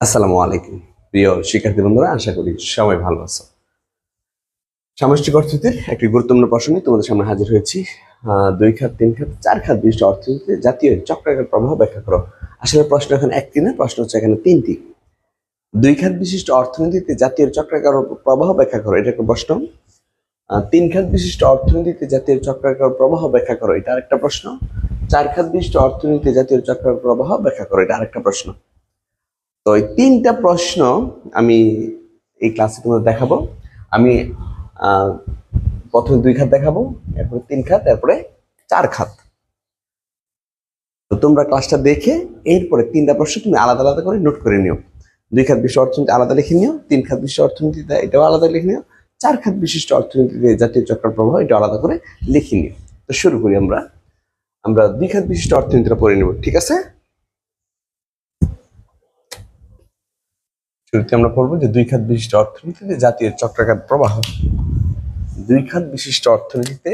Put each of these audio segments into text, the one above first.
আসসালামু আলাইকুম। প্রিয় শিক্ষার্থী বন্ধুরা, আশা করি সবাই ভালো আছো। সামষ্টিক অর্থনীতির একটি গুরুত্বপূর্ণ প্রশ্ন নিয়ে তোমাদের সামনে হাজির হয়েছি। দুই খাত, তিন খাত, চার খাত বিশিষ্ট অর্থনীতিতে জাতীয় চক্রাকার প্রভাব ব্যাখ্যা করো। আসলে প্রশ্ন এখন একটি না প্রশ্ন হচ্ছে এখানে তিনটি। দুই খাত বিশিষ্ট অর্থনীতিতে জাতীয় চক্রাকার প্রবাহ ব্যাখ্যা করো, এটা একটা প্রশ্ন। তিন খাত বিশিষ্ট অর্থনীতিতে জাতীয় চক্রাকার প্রবাহ ব্যাখ্যা করো, এটা আরেকটা প্রশ্ন। চার খাত বিশিষ্ট অর্থনীতিতে জাতীয় চক্রাকার প্রবাহ ব্যাখ্যা করো, এটা আরেকটা প্রশ্ন। তো এই তিনটা প্রশ্ন আমি এই ক্লাসে তোমাদের দেখাবো। আমি প্রথমে দুই খাত দেখাবো, এরপরে তিন খাত, এরপরে চার খাত। তো তোমরা ক্লাসটা দেখে এরপরে তিনটা প্রশ্ন তুমি আলাদা আলাদা করে নোট করে নিও। দুই খাত বিশিষ্ট অর্থনীতি আলাদা লিখে নিও, তিন খাত বিশিষ্ট অর্থনীতিতে এটাও আলাদা লিখে নিও, চার খাত বিশিষ্ট অর্থনীতিতে জাতীয় চক্র প্রভাব এটা আলাদা করে লিখে নিও। তো শুরু করি আমরা। আমরা দুই খাত বিশিষ্ট অর্থনীতিটা পড়ে নেব, ঠিক আছে? শুরুতে আমরা পড়ব যে দুই খাত বিশিষ্ট অর্থনীতিতে জাতীয় চক্রাকার প্রবাহ। দুই খাত বিশিষ্ট অর্থনীতিতে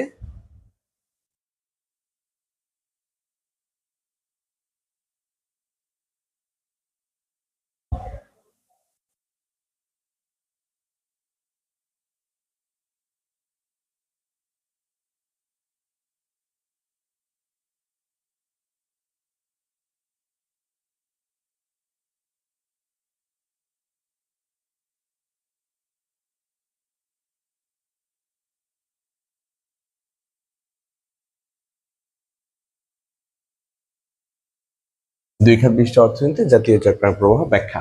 দুই খাত বিশিষ্ট অর্থনীতিতে জাতীয় চক্রাকার প্রবাহ ব্যাখ্যা।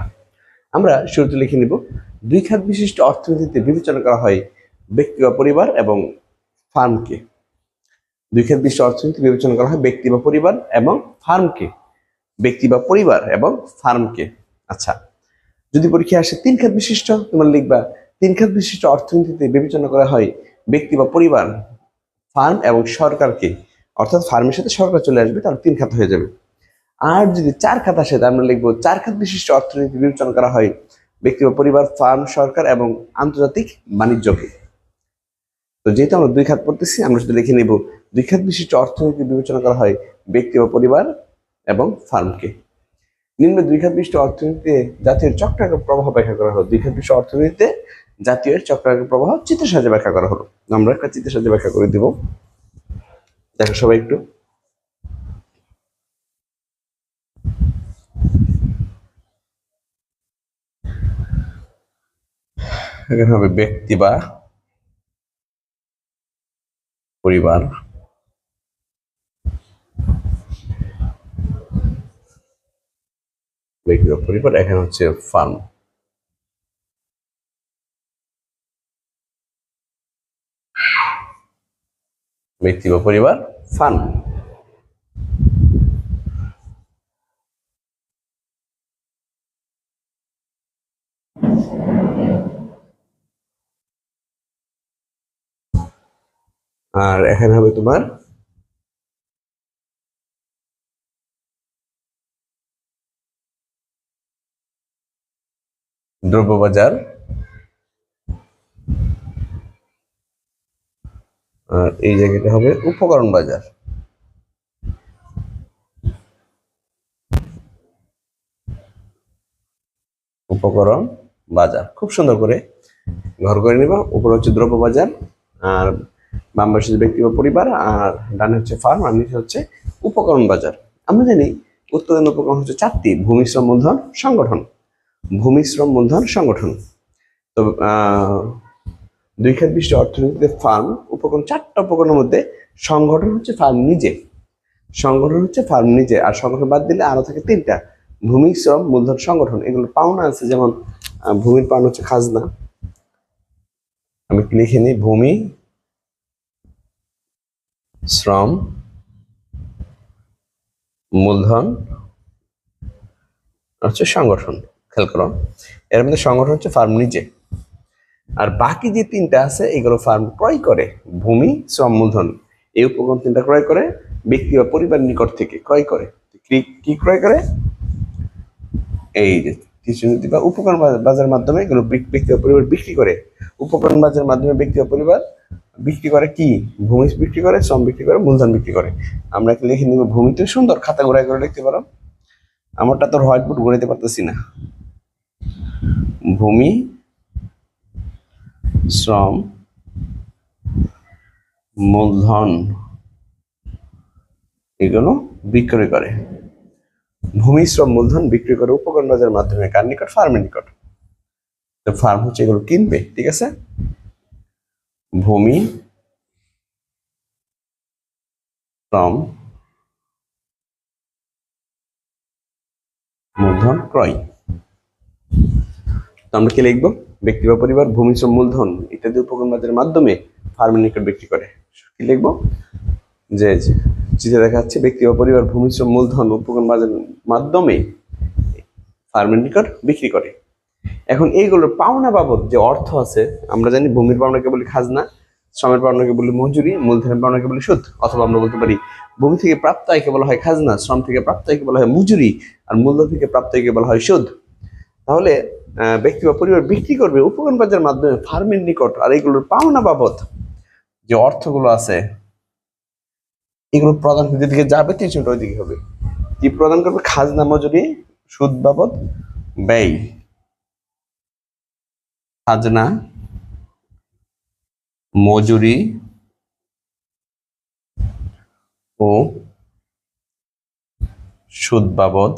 আমরা শুরুতে লিখে নিব দুই খাত বিশিষ্ট অর্থনীতিতে বিবেচনা করা হয় ব্যক্তি বা পরিবার এবং ফার্মকে। দুই খাত বিশিষ্ট অর্থনীতি বিবেচনা করা হয় ব্যক্তি বা পরিবার এবং ফার্মকে। ব্যক্তি বা পরিবার এবং ফার্মকে। আচ্ছা যদি পরীক্ষা আসে তিন খাত বিশিষ্ট তোমরা লিখবা তিন খাত বিশিষ্ট অর্থনীতিতে বিবেচনা করা হয় ব্যক্তি বা পরিবার, ফার্ম এবং সরকারকে। অর্থাৎ ফার্মের সাথে সরকার চলে আসবে, তাহলে তিন খাত হয়ে যাবে। আর যদি চার খাত আসে আমরা লিখব চার খাত বিশিষ্ট অর্থনীতি বিবেচনা করা হয় ব্যক্তি বা পরিবার, ফার্ম, সরকার এবং আন্তর্জাতিক বাণিজ্যকে তো যেহেতু আমরা দুই খাত পড়তেছি, আমরা শুধু লিখে নিব দুই খাত বিশিষ্ট অর্থনীতি বিবেচনা করা হয় ব্যক্তি বা পরিবার এবং ফার্মকে। নিম্ন দুই খাত বিশিষ্ট অর্থনীতিতে জাতীয় চক্রাকার প্রবাহ ব্যাখ্যা করা হলো। দুই খাত বিশিষ্ট অর্থনীতিতে জাতীয় চক্রাকার প্রবাহ চিত্রের সাহায্যে ব্যাখ্যা করা হলো। আমরা একটা চিত্রের সাজে ব্যাখ্যা করে দিব। দেখো সবাই একটু। এখানে হবে ব্যক্তি বা পরিবার। ব্যক্তি বা পরিবার, এখানে হচ্ছে ফার্ম ব্যক্তি বা পরিবার ফার্ম আর এখানে হবে তোমার দ্রব্যবাজার আর এই জায়গাটা হবে উপকরণ বাজার। উপকরণ বাজার। খুব সুন্দর করে ঘর করে নিবা। উপরে হচ্ছে দ্রব্য বাজার আর বাম পাশে ব্যক্তি বা পরিবার, আর ডানে হচ্ছে ফার্ম আর নিচে হচ্ছে উপকরণ বাজার। আমরা জানি উৎপাদন উপকরণ হচ্ছে চারটি ভূমি শ্রম মূলধন, সংগঠন। ভূমি শ্রম মূলধন, সংগঠন। তো দুই খাত অর্থনীতিতে ফার্ম উপকরণ, চারটা উপকরণের মধ্যে সংগঠন হচ্ছে ফার্ম নিজে। সংগঠন হচ্ছে ফার্ম নিজে, আর সংগঠন বাদ দিলে আরও থাকে তিনটা ভূমি শ্রম মূলধন, সংগঠন। এগুলো পাওনা আছে, যেমন ভূমির পাওনা হচ্ছে খাজনা। আমি লিখে নিই, ভূমি শ্রম, মূলধন হচ্ছে সংগঠন খেয়াল করো এর মধ্যে সংগঠন হচ্ছে ফার্ম নিজে। আর বাকি যে তিনটা আছে, এগুলো ফার্ম ক্রয় করে ভূমি, শ্রম, মূলধন। এই উপকরণ তিনটা ক্রয় করে, ব্যক্তি বা পরিবার নিকট থেকে ক্রয় করে। কি ক্রয় করে? এই যে কিছু বা উপকরণ বাজার- মাধ্যমে এগুলো ব্যক্তি পরিবার বিক্রি করে, উপকরণ বাজারের মাধ্যমে ব্যক্তি পরিবার বিক্রি করে কি? ভূমি বিক্রি করে, শ্রম বিক্রি করে, মূলধন বিক্রি করে। আমরা লিখে নিব? ভূমিতে সুন্দর খাতা গোড়ায় করে লিখতে পারো। আমারটা তোর হোয়াইট বোর্ড গড়াইতে পারতেছি না। ভূমি, শ্রম, মূলধন এগুলো বিক্রয় করে। ভূমি শ্রম মূলধন বিক্রি করে উপকরণ বাজারের মাধ্যমে কার নিকট? ফার্মের নিকট। তো ফার্ম হচ্ছে এগুলো কিনবে, ঠিক আছে? ভূমি শ্রম মূলধন ক্রয়। তো আমরা কি লিখব? ব্যক্তি বা পরিবার ভূমি শ্রম মূলধন ইত্যাদি উপকরণ বাজারের মাধ্যমে ফার্মের নিকট বিক্রি করে। কি লিখব? যে। চিত্রে দেখা যাচ্ছে ব্যক্তি বা পরিবার ভূমি শ্রম মূলধন, উপকরণ বাজারের মাধ্যমে ফার্মের নিকট বিক্রি করে। এখন এইগুলোর পাওনা বাবদ যে অর্থ আছে, আমরা জানি ভূমির পাওনাকে বলি খাজনা, শ্রমের পাওনাকে বলি মজুরি মূলধনের পাওনাকে বলি সুদ, অথবা আমরা বলতে পারি ভূমি থেকে প্রাপ্ত আয়কে বলা হয় খাজনা, শ্রম থেকে প্রাপ্ত আয়কে বলা হয় মজুরি, আর মূলধন থেকে প্রাপ্ত আয়কে বলা হয় সুদ। তাহলে ব্যক্তি বা পরিবার বিক্রি করবে উপকরণ বাজারের মাধ্যমে ফার্মের নিকট, আর এইগুলোর পাওনা বাবদ যে অর্থগুলো আছে এগুলো প্রদান যেদিকে যাবে তিনশোটা ওইদিকে হবে। কি প্রদান করবে? খাজনা, মজুরি, সুদ বাবদ, ব্যয়। খাজনা, মজুরি ও সুদ বাবদ,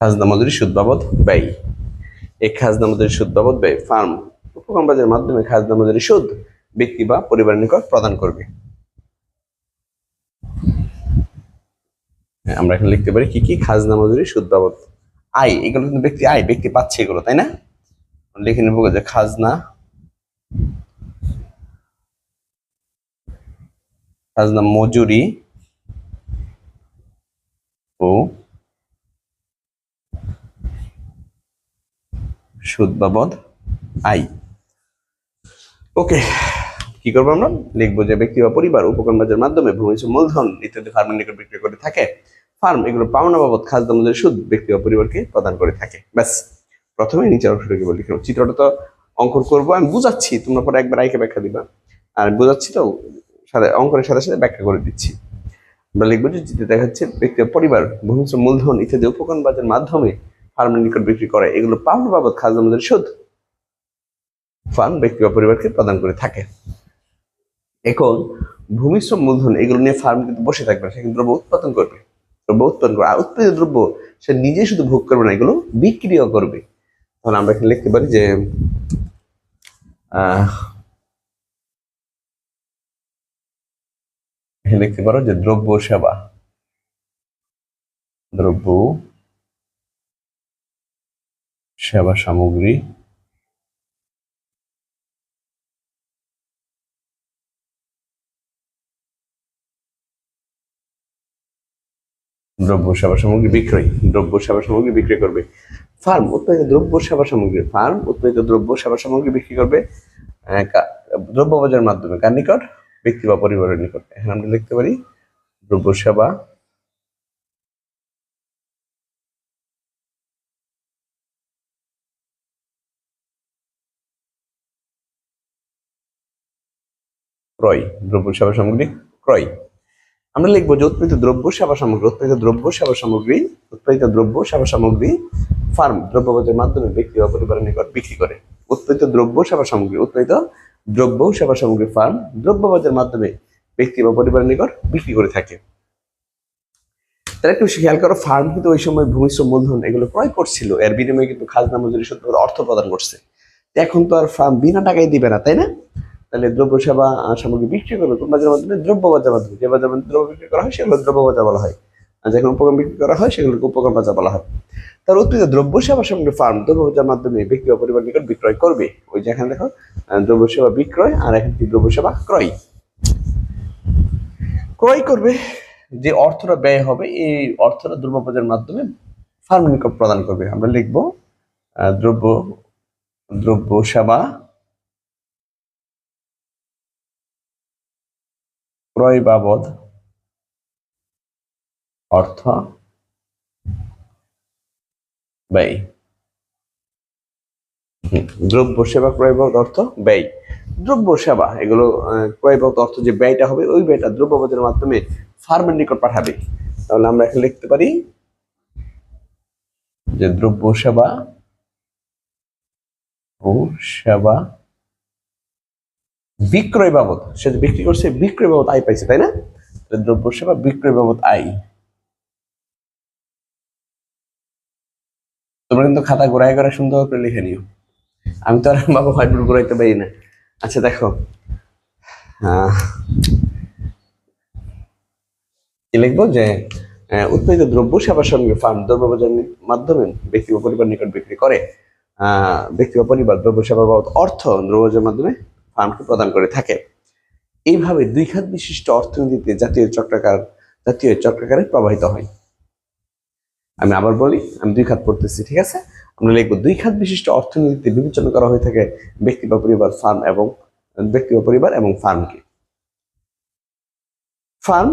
খাজনা, মজুরি, সুদ বাবদ, ব্যয়। এই খাজনা, মজুরি, সুদ বাবদ, ব্যয়। ফার্ম উপকরণ বাজারের মাধ্যমে খাজনা, মজুরি, সুদ ব্যক্তি বা পরিবারের নিকট প্রদান করবে। হ্যাঁ, আমরা এখানে লিখতে পারি কি কি? খাজনা মজুরি সুদ বাবদ আয়। এগুলো কিন্তু ব্যক্তি আয় ব্যক্তি পাচ্ছে এগুলো তাই না? লিখে নেব যে খাজনা খাজনা মজুরি ও সুদ বাবদ আয়। ওকে কি করব আমরা? লিখব যে ব্যক্তি বা পরিবার উপকরণ বাজারের মাধ্যমে ভূমি মূলধন ইত্যাদি ফার্মের নিকট বিক্রি করে থাকে। ফার্ম এগুলো পাওনা বাবদ খাজনা মজুরি সুদ ব্যক্তি বা পরিবারকে প্রদান করে থাকে। ব্যাস প্রথমে নিচের অংশটাকে বলি? লিখলাম চিত্রটা তো অঙ্কন করব। আমি বুঝাচ্ছি, তোমরা পরে একবার আইকে ব্যাখ্যা দিবা। আর বুঝাচ্ছি তো, সাথে অঙ্কনের সাথে সাথে ব্যাখ্যা করে দিচ্ছি। আমরা লিখব যে চিত্রে দেখা যাচ্ছে ব্যক্তি বা পরিবার ভূমি মূলধন ইত্যাদি উপকরণ বাজারের মাধ্যমে ফার্মের নিকট বিক্রি করে। এগুলো পাওনা বাবদ খাজনা মজুরি সুদ ফার্ম ব্যক্তি বা পরিবারকে প্রদান করে থাকে। এখন ভূমি শ্রম মূলধন এগুলো নিয়ে ফার্ম কিন্তু বসে থাকবে না, সে কিন্তু দ্রব্য উৎপাদন করবে। দ্রব্য উৎপাদন করবে। আর উৎপাদিত দ্রব্য সে নিজে শুধু ভোগ করবে না এগুলো বিক্রিও করবে। তাহলে আমরা এখানে লিখতে পারি যে লিখতে পারো যে দ্রব্য সেবা। দ্রব্য সেবা সামগ্রী দ্রব্য সেবা সামগ্রী বিক্রয়, দ্রব্য সেবা সামগ্রী বিক্রি করবে। ফার্ম, উৎপাদিত দ্রব্য সেবা সামগ্রী, ফার্ম, উৎপাদিত দ্রব্য সেবা সামগ্রী বিক্রি করবে দ্রব্য বাজারের মাধ্যমে, কার নিকট? ব্যক্তি বা পরিবারের নিকট। এখানে আমরা লিখতে পারি, দ্রব্য সেবা ক্রয়, দ্রব্য সেবা সামগ্রী ক্রয়। আমরা লিখব যে উৎপাদিত দ্রব্য, সেবা সামগ্রী, উৎপাদিত দ্রব্য, সেবা সামগ্রী, উৎপাদিত দ্রব্য, সেবা সামগ্রী, ফার্ম দ্রব্য বাজারের মাধ্যমে ব্যক্তি বা পরিবারের নিকট বিক্রি করে। উৎপাদিত দ্রব্য, সেবা সামগ্রী, উৎপাদিত দ্রব্য, সেবা সামগ্রী, ফার্ম দ্রব্য বাজারের মাধ্যমে ব্যক্তি বা পরিবারের নিকট বিক্রি করে থাকে। তাহলে একটু খেয়াল করো, ফার্ম কিন্তু ওই সময় ভূমিশ্রম মূলধন এগুলো ক্রয় করছিল। এর বিনিময়ে কিন্তু খাজনা মজুরি সত্য অর্থ প্রদান করছে। এখন তো আর ফার্ম বিনা টাকায় দিবে না, তাই না? তাহলে দ্রব্য সেবা সামগ্রী বিক্রি করবে। কোন বাজারের মাধ্যমে দ্রব্য বাজার মাধ্যমে। যে বাজার মাধ্যমে দ্রব্য বিক্রি করা হয়, সেগুলো দ্রব্য বাজার বলা হয়। আর যেখানে উপকরণ বিক্রি করা হয়, সেগুলোকে উপকরণ বাজার বলা হয়। তার উৎপাদিত দ্রব্য সেবা সামগ্রী ফার্ম দ্রব্য বাজার মাধ্যমে ব্যক্তি বা পরিবার নিকট বিক্রয় করবে। ওই যেখানে দেখো দ্রব্য সেবা বিক্রয় আর এখানে দ্রব্য সেবা ক্রয়। ক্রয় করবে যে অর্থটা ব্যয় হবে, এই অর্থটা দ্রব্য বাজারের মাধ্যমে ফার্ম নিকট প্রদান করবে। আমরা লিখব দ্রব্য দ্রব্য সেবা ক্রয় বাবদ অর্থ ব্যয়। দ্রব্য সেবা ক্রয় অর্থ ব্যয়। দ্রব্য সেবা, এগুলো ক্রয় অর্থ যে ব্যয়টা হবে, ওই ব্যয়টা দ্রব্য বাজারের মাধ্যমে ফার্মের নিকট পাঠাবে। তাহলে আমরা এখানে লিখতে পারি যে দ্রব্য সেবা ও সেবা বিক্রয় বাবদ সে বিক্রি করছে বিক্রয় বাবদ আয় পাইছে তাই না? দ্রব্য সেবা বিক্রয় বাবদ আয়। তোমরা কিন্তু খাতা ঘোরায় ঘোরা সুন্দর করে লিখে নিও। আমি তো আর বাবা হোয়াইট ঘোরাইতে পারি না। আচ্ছা দেখো। কি লিখব? যে উৎপাদিত দ্রব্য সেবার সঙ্গে ফার্ম দ্রব্য বাজারের মাধ্যমে ব্যক্তি বা পরিবার নিকট বিক্রি করে। আহ, ব্যক্তি বা পরিবার দ্রব্য সেবা বাবদ অর্থ দ্রব্য বাজারের মাধ্যমে ফার্মকে প্রদান করে থাকে। এইভাবে দুই খাত বিশিষ্ট অর্থনীতিতে জাতীয় চক্রাকার, জাতীয় চক্রাকারে প্রবাহিত হয়। আমি আবার বলি, আমি দুই খাত পড়তেছি, ঠিক আছে? আমরা লিখব দুই খাত বিশিষ্ট অর্থনীতিতে বিবেচনা করা হয়ে থাকে ব্যক্তি বা পরিবার, ফার্ম এবং, ব্যক্তি বা পরিবার এবং ফার্মকে। ফার্ম,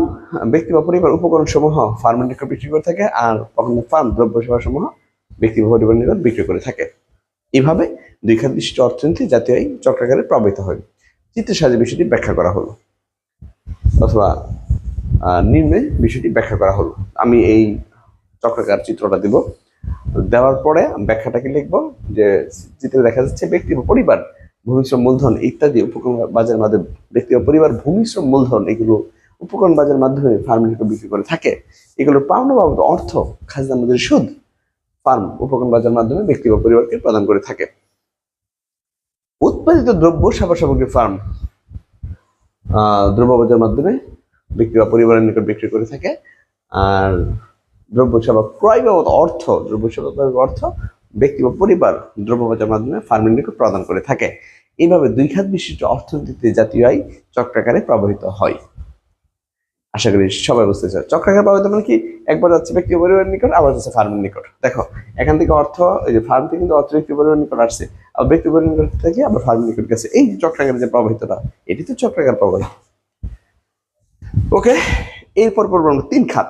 ব্যক্তি বা পরিবার উপকরণ সমূহ ফার্মের নিকট বিক্রি করে থাকে আর কখনো ফার্ম দ্রব্য সেবা সমূহ ব্যক্তি বা পরিবার নিকট বিক্রি করে থাকে। এইভাবে দুই খাত বিশিষ্ট অর্থনীতি জাতীয় আইন চক্রাকারে প্রবাহিত হয়। চিত্রের সাহায্যে বিষয়টি ব্যাখ্যা করা হলো। অথবা নিম্নে বিষয়টি ব্যাখ্যা করা হলো। আমি এই চক্রাকার চিত্রটা দিব। দেওয়ার পরে ব্যাখ্যাটা কি লিখব যে, চিত্রে দেখা যাচ্ছে ব্যক্তি পরিবার, ভূমিশ্রম, মূলধন ইত্যাদি উপকরণ বাজারের মাধ্যমে, ব্যক্তি পরিবার ভূমিশ্রম, মূলধন এগুলো উপকরণ বাজারের মাধ্যমে ফার্ম বিক্রি করে থাকে। এগুলোর পাওনা বাবদ অর্থ খাজনা মধ্যে সুদ। ফার্ম উপকরণ বাজার মাধ্যমে ব্যক্তি বা পরিবারকে প্রদান করে থাকে। উৎপাদিত দ্রব্য সেবা সামগ্রী ফার্ম দ্রব্য বাজার মাধ্যমে ব্যক্তি বা পরিবারের নিকট বিক্রি করে থাকে। আর দ্রব্য সেবা ক্রয় বাবদ অর্থ, দ্রব্য সেবা ক্রয় অর্থ ব্যক্তি বা পরিবার দ্রব্য বাজার মাধ্যমে ফার্মের নিকট প্রদান করে থাকে। এইভাবে দুই খাত বিশিষ্ট অর্থনীতিতে জাতীয় আয় চক্রাকারে প্রবাহিত হয়। আশা করি সবাই বুঝতে চায় চক্রাকার প্রবাহিত মানে কি? একবার যাচ্ছে ব্যক্তি পরিবারের নিকট, আবার যাচ্ছে ফার্মের নিকট। দেখো, এখান থেকে অর্থ, এই যে ফার্ম থেকে কিন্তু অর্থ ব্যক্তি পরিবারের নিকট আসছে, আবার ব্যক্তি পরিবারের নিকট থেকে আবার ফার্মের নিকট গেছে। এই যে চক্রাকারের যে প্রবাহিতটা, এটি তো চক্রাকার প্রবাহিত ওকে, এরপর পড়ব আমরা তিন, খাত।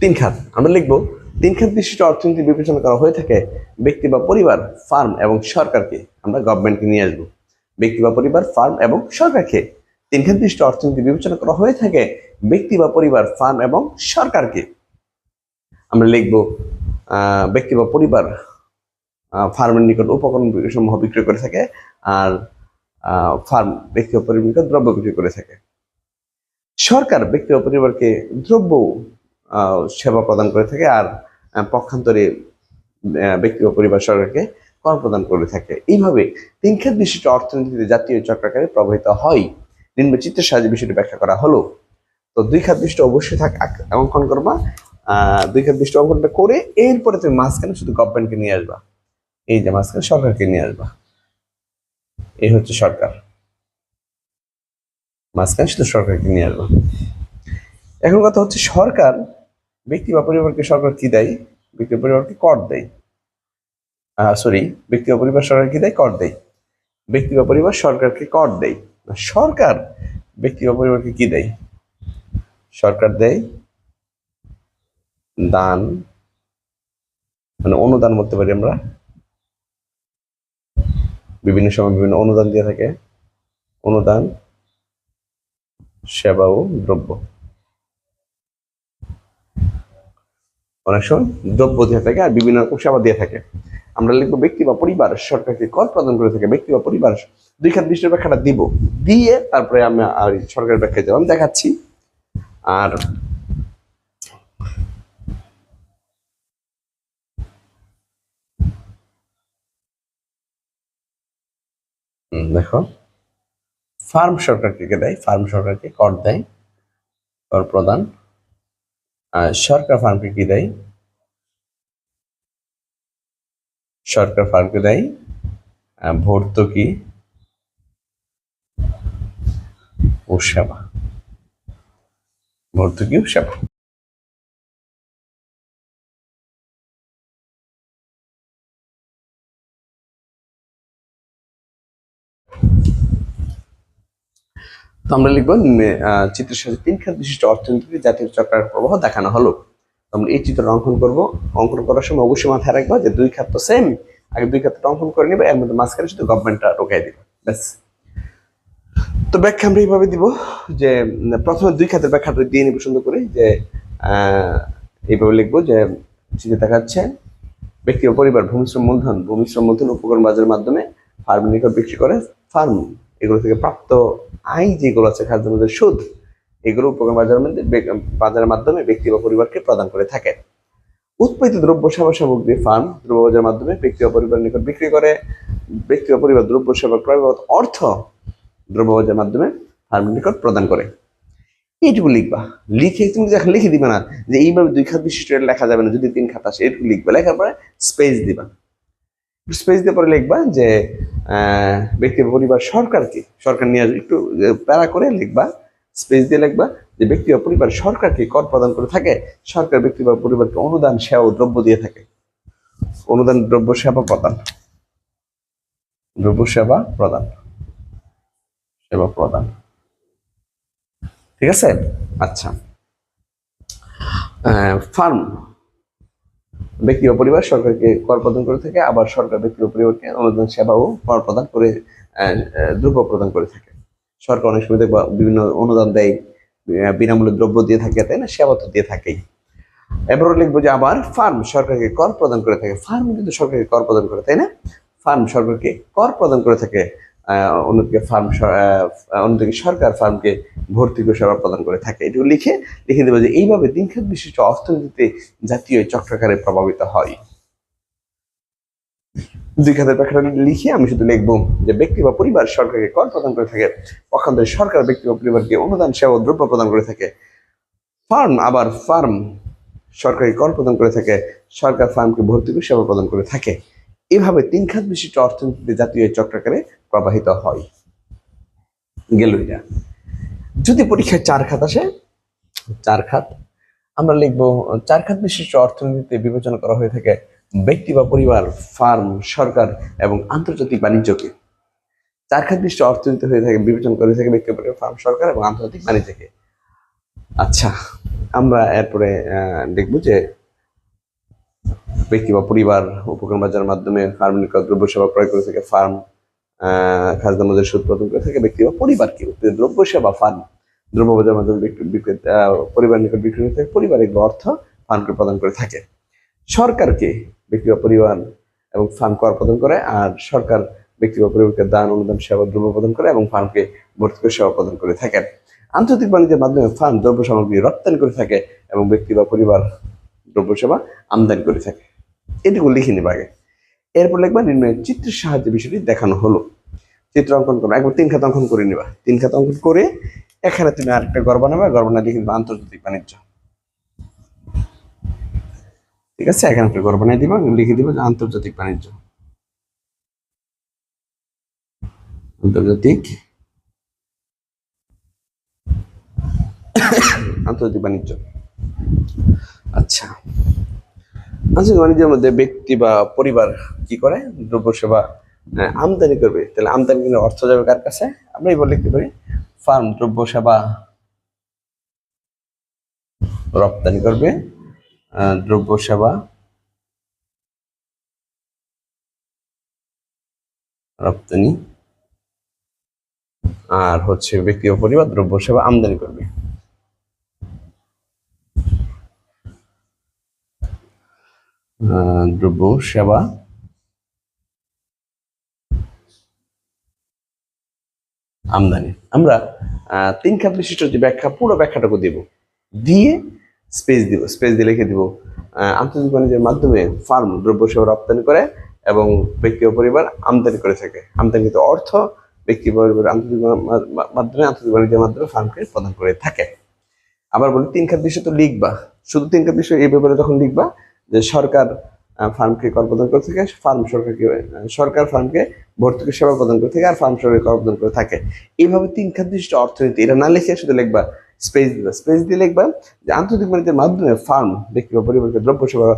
তিন, খাত। আমরা লিখব তিন খাত বিশিষ্ট অর্থনীতি বিবেচনা করা হয়ে থাকে, ব্যক্তি বা পরিবার, ফার্ম এবং সরকারকে। আমরা গভর্নমেন্টকে নিয়ে আসব। ব্যক্তি বা পরিবার, ফার্ম এবং সরকারকে। তিন খাত বিশিষ্ট অর্থনীতি বিবেচনা করা হয়ে থাকে, ব্যক্তি বা পরিবার, ফার্ম এবং সরকারকে। আমরা লিখব ব্যক্তি বা পরিবার ফার্মের নিকট উপকরণ সমূহ বিক্রি করে থাকে আর ফার্ম ব্যক্তি বা পরিবার নিকট দ্রব্য বিক্রি করে থাকে। সরকার ব্যক্তি বা পরিবারকে দ্রব্য সেবা প্রদান করে থাকে আর পক্ষান্তরে ব্যক্তি বা পরিবার সরকারকে কর প্রদান করে থাকে। এইভাবে তিন খাত বিশিষ্ট অর্থনীতিতে জাতীয় চক্রাকারে প্রবাহিত হয়। নিম্ন চিত্রের সাহায্যে বিষয়টি ব্যাখ্যা করা হলো। তো দুই খাত বিশিষ্ট অবশ্যই থাক অঙ্কন করবা দুই খাত বিশিষ্ট অঙ্কনটা করে এরপরে তুমি মাঝখানে শুধু গভর্নমেন্টকে নিয়ে আসবা। এই যে মাঝখানে সরকারকে নিয়ে আসবা। এই হচ্ছে সরকার। মাঝখানে শুধু সরকারকে নিয়ে আসবা। এখন কথা হচ্ছে সরকার ব্যক্তি বা পরিবারকে সরকার কি দেয়? ব্যক্তি পরিবারকে কর দেয়। সরি ব্যক্তি বা পরিবার সরকার কি দেয়? কর দেয়। ব্যক্তি বা পরিবার সরকারকে কর দেয়। সরকার ব্যক্তি বা পরিবারকে কি দেয়? সরকার দেয় দান। মানে অনুদান বলতে পারি আমরা। বিভিন্ন সময় বিভিন্ন অনুদান দিয়ে থাকে। অনুদান, সেবা ও দ্রব্য। অনেক সময় দ্রব্য দিয়ে থাকে আর বিভিন্ন রকম সেবা দিয়ে থাকে। আমরা লিখব ব্যক্তি বা পরিবার সরকারকে কর প্রদান করে থাকে, ব্যক্তি বা পরিবার দুই খাত বিশিষ্ট ব্যাখ্যাটা দিব। দিয়ে তারপরে আমি আর সরকারের ব্যাখ্যায় যাব আমি দেখাচ্ছি, আর দেখো। ফার্ম সরকারকে দেয়? ফার্ম সরকারকে কর দেয়, কর প্রদান। সরকার ফার্মকে কি দেয়? সরকার ফার্মকে দেয় ভর্তুকি ও সেবা। ভর্তুকি ও সেবা। তো আমরা লিখব চিত্রের সাথে তিন খাত বিশিষ্ট অর্থনীতিতে জাতীয় চক্রের প্রবাহ দেখানো হলো। আমরা এই চিত্র অঙ্কন করব। অঙ্কন করার সময় অবশ্যই মাথায় রাখব যে দুই খাত তো সেম আগে দুই খাতটা অঙ্কন করে নিবে, এর মধ্যে মাঝখানে শুধু গভর্নমেন্টটা ঢোকাই দিবে, ব্যাস। তো ব্যাখ্যা আমরা এইভাবে দিব যে, প্রথমে দুই খাতের ব্যাখ্যাটা দিয়ে নিব সুন্দর করে, যে এইভাবে লিখব যে চিঠি দেখাচ্ছে ব্যক্তি ও পরিবার ভূমিশ্রম মূলধন ভূমিশ্রম মূলধন উপকরণ বাজারের মাধ্যমে ফার্মের নিকট বিক্রি করে ফার্ম এগুলো থেকে প্রাপ্ত আয় যেগুলো আছে খাদ্যের মধ্যে সুদ, এগুলো উপকরণ বাজারের মধ্যে বাজারের মাধ্যমে ব্যক্তি বা পরিবারকে প্রদান করে থাকে। উৎপাদিত দ্রব্য সেবা সামগ্রী, ফার্ম, দ্রব্য বাজারের মাধ্যমে ব্যক্তি বা পরিবারের নিকট বিক্রি করে। ব্যক্তি বা পরিবার দ্রব্য সেবা ক্রয় অর্থ দ্রব্য বাজারের মাধ্যমে ফার্মের নিকট প্রদান করে। এইটুকু লিখবা। লিখে তুমি লিখে দিবে না, যে এইভাবে দুই খাত বিশিষ্ট লেখা যাবে না। যদি তিন খাত আসে, এইটুকু লিখবে। লেখার পরে স্পেস দিবা। স্পেস দিয়ে পরে লিখবা যে আহ, ব্যক্তি বা পরিবার সরকারকে সরকার নিয়ে একটু প্যারা করে লিখবা স্পেস দিয়ে লিখবা যে ব্যক্তি বা পরিবার সরকারকে কর প্রদান করে থাকে সরকার ব্যক্তি বা পরিবারকে অনুদান সেবা ও দ্রব্য দিয়ে থাকে। অনুদান দ্রব্য সেবা প্রদান। দ্রব্য সেবা প্রদান। সেবা প্রদান। ঠিক আছে? আচ্ছা। ফার্ম। ব্যক্তি ও পরিবার সরকারকে কর প্রদান করে থাকে, আবার সরকার ব্যক্তি ও পরিবারকে অনুদান, সেবা ও কর প্রদান করে দ্রব্য প্রদান করে থাকে। সরকার অনেক সময় বিভিন্ন অনুদান দেয় বিনামূল্যে দ্রব্য দিয়ে থাকে, তাই না? সেবা তো দিয়ে থাকেই। এবারও লিখব যে আবার ফার্ম সরকারকে কর প্রদান করে থাকে। ফার্ম কিন্তু সরকারকে কর প্রদান করে, তাই না? ফার্ম সরকারকে কর প্রদান করে থাকে। অন্যদিকে ফার্ম অন্যদিকে সরকার ফার্মকে ভর্তি করে সেবা প্রদান করে থাকে। এটুকু লিখে লিখে দেবো যে এইভাবে দিনখাত বিশিষ্ট অর্থনীতিতে জাতীয় চক্রাকারে প্রভাবিত হয়। দুই খাতের ব্যাখ্যাটা লিখে আমি শুধু লিখব যে ব্যক্তি বা পরিবার সরকারকে কর প্রদান করে থাকে, পক্ষান্তরে সরকার ব্যক্তি বা পরিবারকে অনুদান, সেবা দ্রব্য প্রদান করে থাকে। ফার্ম আবার ফার্ম সরকারি কর প্রদান করে থাকে, সরকার ফার্মকে ভর্তি সেবা প্রদান করে থাকে। এভাবে তিন খাত বিশিষ্ট অর্থনীতিতে জাতীয় চক্রাকারে প্রবাহিত হয়। গেল এটা। যদি পরীক্ষায় চার খাত আসে, চার খাত, আমরা লিখব, চার খাত বিশিষ্ট অর্থনীতিতে বিবেচনা করা হয়ে থাকে ব্যক্তি বা পরিবার, ফার্ম, সরকার এবং আন্তর্জাতিক বাণিজ্যকে। চার খাত বিশিষ্ট অর্থনীতি হয়ে থাকে, বিবেচনা করে থাকে ব্যক্তি পরিবার, ফার্ম, সরকার এবং আন্তর্জাতিক বাণিজ্যকে। আচ্ছা আমরা এরপরে দেখব যে ব্যক্তি বা পরিবার, উপকরণ বাজারের মাধ্যমে ফার্ম নিকট দ্রব্য সেবা ক্রয় করে থাকে, ফার্ম খাজনা মজুরি সুদ প্রদান করে থাকে ব্যক্তি বা পরিবারকে। দ্রব্য সেবা ফার্ম দ্রব্য বাজারের মাধ্যমে পরিবার নিকট বিক্রি করে থাকে, পরিবার এগুলো অর্থ ফার্মকে প্রদান করে থাকে। সরকারকে ব্যক্তি বা পরিবার এবং ফার্ম কর প্রদান করে, আর সরকার ব্যক্তি বা পরিবারকে দান, অনুদান, সেবা, দ্রব্য প্রদান করে এবং ফার্মকে ভর্তি সেবা প্রদান করে থাকেন। আন্তর্জাতিক বাণিজ্যের মাধ্যমে ফার্ম দ্রব্য সামগ্রী রপ্তানি করে থাকে এবং ব্যক্তি বা পরিবার দ্রব্য সেবা আমদানি করে থাকে। এটুকু লিখে নিবা আগে। এরপর লিখবা নির্ণয়ের চিত্রের সাহায্যে বিষয়টি দেখানো হলো। চিত্র অঙ্কন করো একবার তিন খাত অঙ্কন করে নিবা। তিন খাত অঙ্কন করে এখানে তুমি আরেকটা গর্ব নেবে গর্ব না লিখে দিবা আন্তর্জাতিক বাণিজ্য। ঠিক আছে? এখানে একটা গর্ব বানিয়ে দিবা, লিখে দিবা আন্তর্জাতিক বাণিজ্য। আন্তর্জাতিক আন্তর্জাতিক বাণিজ্য। আচ্ছা। আন্তর্জাতিক বাণিজ্যের মধ্যে ব্যক্তি বা পরিবার কি করে? দ্রব্য সেবা আমদানি করবে। তাহলে আমদানি কিন্তু অর্থ যাবে কার কাছে? আমরা এবার লিখতে পারি, ফার্ম দ্রব্য সেবা রপ্তানি করবে দ্রব্য সেবা রপ্তানি, আর হচ্ছে ব্যক্তি ও পরিবার দ্রব্য সেবা আমদানি করবে। দ্রব্য, সেবা। আমদানি। আমরা তিন খাত বিশিষ্ট যে ব্যাখ্যা, পুরো ব্যাখ্যাটাকে দেব। দিয়ে স্পেস দিব স্পেস দিয়ে লিখে দিব। আন্তর্জাতিক বাণিজ্যের মাধ্যমে ফার্ম দ্রব্য, সেবা রপ্তানি করে এবং ব্যক্তি ও পরিবার আমদানি করে থাকে। আমদানিকৃত অর্থ ব্যক্তি পরিবার আন্তর্জাতিক মাধ্যমে, আন্তর্জাতিক বাণিজ্যের মাধ্যমে ফার্মকে প্রদান করে থাকে। আবার বলি, তিন খাত বিষয় তো লিখবা। শুধু তিন খাত বিষয় এই ব্যাপারে যখন লিখবা যে সরকার ফার্মকে কর প্রদান করে থাকে, ফার্ম সরকারকে সরকার ফার্মকে ভর্তুকি সেবা প্রদান করে থাকে আর ফার্ম সরকার কর প্রদান করে থাকে। এইভাবে তিন খাত বিশিষ্ট অর্থনীতি, এটা না লিখে শুধু লিখবা স্পেস দিবা। স্পেস দিয়ে লিখবা যে আন্তর্জাতিক বাণিজ্যের মাধ্যমে ফার্ম ব্যক্তি বা পরিবারকে দ্রব্য সেবা,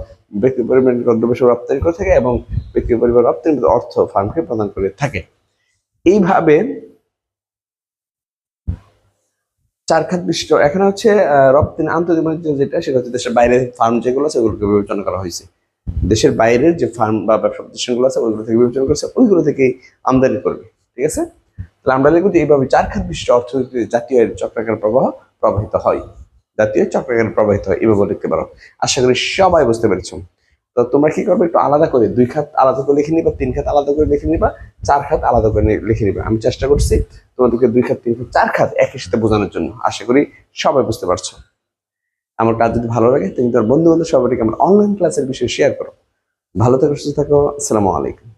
ব্যক্তি পরিবার দ্রব্য সেবা রপ্তানি করে থাকে এবং ব্যক্তি পরিবার রপ্তানি অর্থ ফার্মকে প্রদান করে থাকে। এইভাবে চার খাত বিশিষ্ট এখানে হচ্ছে রপ্তানি আন্তর্জাতিক বাণিজ্য যেটা, সেটা হচ্ছে দেশের বাইরের ফার্ম যেগুলো আছে, ওগুলোকে বিবেচনা করা হয়েছে। দেশের বাইরের যে ফার্ম বা ব্যবসা প্রতিষ্ঠানগুলো আছে ওইগুলো থেকে বিবেচনা করেছে, ওইগুলো থেকেই আমদানি করবে, ঠিক আছে? তাহলে আমরা লিখব যে এইভাবে চার খাত বিশিষ্ট অর্থনীতিতে জাতীয় চক্রাকার প্রবাহ প্রবাহিত হয়। জাতীয় চক্রাকার প্রবাহিত হয় এভাবে লিখতে পারো। আশা করি সবাই বুঝতে পেরেছ। তো তোমরা কি করবে? একটু আলাদা করে দুই খাত আলাদা করে লিখে নিবা, তিন খাত আলাদা করে লিখে নিবা, চার খাত আলাদা করে লিখে নিবা। আমি চেষ্টা করছি তোমাদেরকে দুই খাত, তিন খাত, চার খাত একই সাথে বোঝানোর জন্য। আশা করি সবাই বুঝতে পারছ। আমার কাজ যদি ভালো লাগে, তুমি তোমার বন্ধু বান্ধব সবাইকে আমার অনলাইন ক্লাসের বিষয়ে শেয়ার করো। ভালো থাকো, সুস্থ থাকো। আসসালামু আলাইকুম।